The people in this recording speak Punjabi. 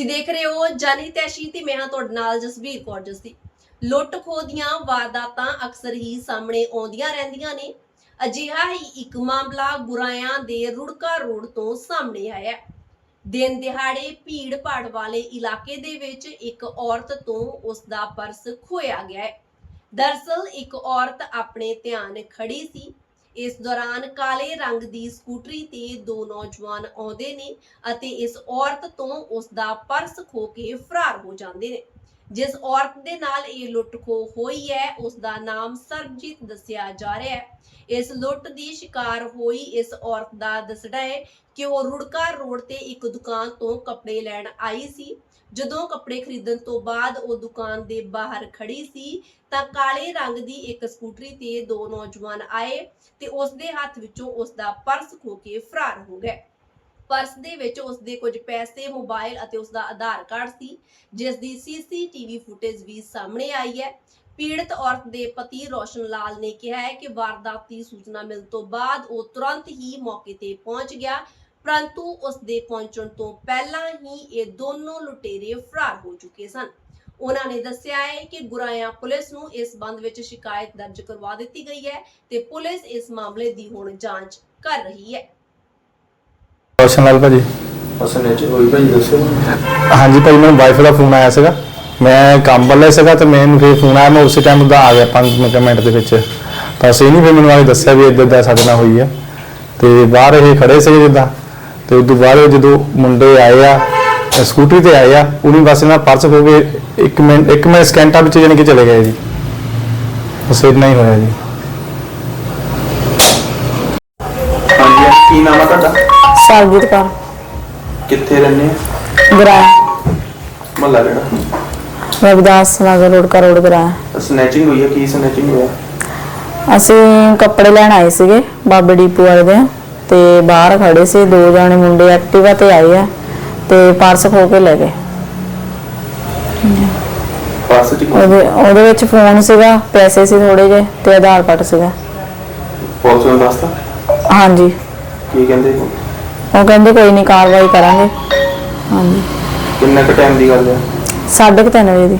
ਤੁਸੀਂ ਦੇਖ ਰਹੇ ਹੋ ਜਾਨੀ ਤੈਸ਼ੀ ਤੇ ਮੈਂ ਹਾਂ ਤੁਹਾਡੇ ਨਾਲ ਜਸਬੀਰ ਕੌਰ ਜਸਦੀ ਲੁੱਟ ਖੋਹ ਦੀਆਂ ਵਾਰਦਾਤਾਂ ਅਕਸਰ ਹੀ ਸਾਹਮਣੇ ਆਉਂਦੀਆਂ ਰਹਿੰਦੀਆਂ ਨੇ। ਅਜਿਹਾ ਹੀ ਇੱਕ ਮਾਮਲਾ ਗੁਰਾਇਆਂ ਦੇ ਰੁੜਕਾ ਰੋਡ ਤੋਂ ਸਾਹਮਣੇ ਆਇਆ ਦਿਨ ਦਿਹਾੜੇ ਭੀੜ ਭਾੜ ਵਾਲੇ ਇਲਾਕੇ ਦੇ ਵਿੱਚ ਇੱਕ ਔਰਤ ਤੋਂ ਉਸ ਦਾ ਪਰਸ ਖੋਇਆ ਗਿਆ ਹੈ। ਦਰਸਲ ਇੱਕ ਔਰਤ ਆਪਣੇ ਧਿਆਨ ਖੜੀ ਸੀ। ਇਸ ਦੌਰਾਨ ਕਾਲੇ ਰੰਗ ਦੀ ਸਕੂਟਰੀ ਤੇ ਦੋ ਨੌਜਵਾਨ ਆਉਂਦੇ ਨੇ ਅਤੇ ਇਸ ਔਰਤ ਤੋਂ ਉਸ ਦਾ ਪਰਸ ਖੋ ਕੇ ਫਰਾਰ ਹੋ ਜਾਂਦੇ ਨੇ। ਜਿਸ ਔਰਤ ਦੇ ਨਾਲ ਇਹ ਲੁੱਟ ਖੋ ਹੋਈ ਹੈ ਉਸ ਦਾ ਨਾਮ ਸਰਬਜੀਤ ਦੱਸਿਆ ਜਾ ਰਿਹਾ ਹੈ। ਇਸ ਲੁੱਟ ਦੀ ਸ਼ਿਕਾਰ ਹੋਈ ਇਸ ਔਰਤ ਦਾ ਦੱਸਣਾ ਹੈ ਕਿ ਉਹ ਰੁੜਕਾ ਰੋਡ ਤੇ ਇੱਕ ਦੁਕਾਨ ਤੋਂ ਕੱਪੜੇ ਲੈਣ ਆਈ ਸੀ। ਜਦੋਂ ਕੱਪੜੇ ਖਰੀਦਣ ਤੋਂ ਬਾਅਦ ਉਹ ਦੁਕਾਨ ਦੇ ਬਾਹਰ ਖੜੀ ਸੀ, ਤਾਂ ਕਾਲੇ ਰੰਗ ਦੀ ਇੱਕ ਸਕੂਟਰੀ ਤੇ ਦੋ ਨੌਜਵਾਨ ਆਏ ਤੇ ਉਸ ਦੇ ਹੱਥ ਵਿੱਚੋਂ ਉਸ ਦਾ ਪਰਸ ਖੋ ਕੇ ਫਰਾਰ ਹੋ ਗਏ। ਪਰਸ ਦੇ ਵਿੱਚ ਉਸ ਦੇ ਕੁਝ ਪੈਸੇ, ਮੋਬਾਈਲ ਅਤੇ ਉਸ ਦਾ ਆਧਾਰ ਕਾਰਡ ਸੀ ਜਿਸ ਦੀ ਸੀਸੀਟੀਵੀ ਫੁਟੇਜ ਵੀ ਸਾਹਮਣੇ ਆਈ ਹੈ। ਪੀੜਤ ਔਰਤ ਦੇ ਪਤੀ ਰੋਸ਼ਨ ਲਾਲ ਨੇ ਕਿਹਾ ਹੈ ਕਿ ਵਾਰਦਾਤ ਦੀ ਸੂਚਨਾ ਮਿਲਣ ਤੋਂ ਬਾਅਦ ਉਹ ਤੁਰੰਤ ਹੀ ਮੌਕੇ ਤੇ ਪਹੁੰਚ ਗਿਆ ਪਰੰਤੂ ਉਸ ਦੇ ਪਹੁੰਚਣ ਤੋਂ ਪਹਿਲਾਂ ਹੀ ਇਹ ਦੋਨੋਂ ਲੁਟੇਰੇ ਫਰਾਰ ਹੋ ਚੁੱਕੇ ਸਨ। ਉਹਨਾਂ ਨੇ ਦੱਸਿਆ ਹੈ ਕਿ ਗੁਰਾਇਆ ਪੁਲਿਸ ਨੂੰ ਇਸ ਸੰਬੰਧ ਵਿੱਚ ਸ਼ਿਕਾਇਤ ਦਰਜ ਕਰਵਾ ਦਿੱਤੀ ਗਈ ਹੈ ਤੇ ਪੁਲਿਸ ਇਸ ਮਾਮਲੇ ਦੀ ਹੁਣ ਜਾਂਚ ਕਰ ਰਹੀ ਹੈ। ਰੋਸ਼ਨ ਲਾਲ ਭਾਜੀ। ਅਸਨੇ ਚ ਹੋਈ ਭਾਈ ਦੱਸੋ। ਹਾਂਜੀ ਭਾਜੀ ਮੈਨੂੰ ਵਾਈਫ ਦਾ ਫੋਨ ਆਇਆ ਸੀਗਾ। ਮੈਂ ਕੰਮ ਵੱਲੇ ਸੀਗਾ ਤੇ ਮੈਨੂੰ ਫਿਰ ਫੋਨ ਆਇਆ ਮੈਂ ਉਸੇ ਟਾਈਮ ਦਾ ਆ ਗਿਆ 5 ਮਿੰਟ ਦੇ ਵਿੱਚ। ਤਾਂ ਅਸੀਂ ਨਹੀਂ ਫਿਰ ਮੈਨੂੰ ਆਏ ਦੱਸਿਆ ਵੀ ਇੱਦਾਂ ਦਾ ਸਾਡੇ ਨਾਲ ਹੋਈ ਆ। ਤੇ ਬਾਹਰ ਇਹ ਖੜੇ ਸੀਗੇ ਜਿੱਦਾਂ। ਤੇ ਉਦੋਂ ਬਾਅਦ ਜਦੋਂ ਮੁੰਡੇ ਆਏ ਆ ਤੇ ਸਕੂਟਰੀ ਤੇ ਆਏ ਆ ਉਹਨੂੰ ਬਸ ਇਹਨਾਂ ਪਰਸ ਹੋ ਗਏ 1 ਮਿੰਟ 1 ਮਿੰਟ ਸਕਿੰਟਾਂ ਵਿੱਚ ਜਾਣੀ ਕਿ ਚਲੇ ਗਏ ਜੀ। ਬਸ ਇੰਨਾ ਹੀ ਹੋਇਆ ਜੀ। ਹਾਂਜੀ ਕੀ ਨਾਮ ਆ ਤੁਹਾਡਾ? ਸਰਬਜੀਤ ਕੌਰ। ਕਿੱਥੇ ਰਹਿੰਦੇ ਆ? ਗਰਾ ਮਹੱਲਾ ਕਿਹੜਾ? ਰਵਿਦਾਸ ਨਗਰ ਰੋਡ ਕਰੋੜ ਗਰਾ ਸਨੈਚਿੰਗ ਹੋਈ ਹੈ ਕੀ ਸਨੈਚਿੰਗ ਹੋਇਆ? ਅਸੀਂ ਕੱਪੜੇ ਲੈਣ ਆਏ ਸੀਗੇ ਬਾਬੇ ਡੀਪੂ ਵਾਲੇ ਦੇ। ਤੇ ਬਾਹਰ ਖੜੇ ਸੀ ਦੋ ਜਾਣੇ ਮੁੰਡੇ ਐਕਟਿਵਾ ਤੇ ਆਏ ਆ ਤੇ ਪਰਸ ਖੋ ਕੇ ਲੈ ਗਏ। ਚ ਉਹਦੇ ਉਹਦੇ ਵਿੱਚ ਫੋਨ ਸੀਗਾ ਪੈਸੇ ਸੀ ਥੋੜੇ ਜਿਹੇ ਤੇ ਆਧਾਰ ਕਾਰਡ ਸੀਗਾ। ਪੁਲਿਸ ਨੂੰ ਦੱਸਤਾ? ਹਾਂਜੀ। ਕੀ ਕਹਿੰਦੇ? ਉਹ ਕਹਿੰਦੇ ਕੋਈ ਨਹੀਂ ਕਾਰਵਾਈ ਕਰਾਂਗੇ। ਹਾਂਜੀ। ਕਿੰਨੇ ਕ ਟਾਈਮ ਦੀ ਗੱਲ ਹੈ ਸਾਢੇ ਕੁ ਤਿੰਨ ਵਜੇ ਦੀ।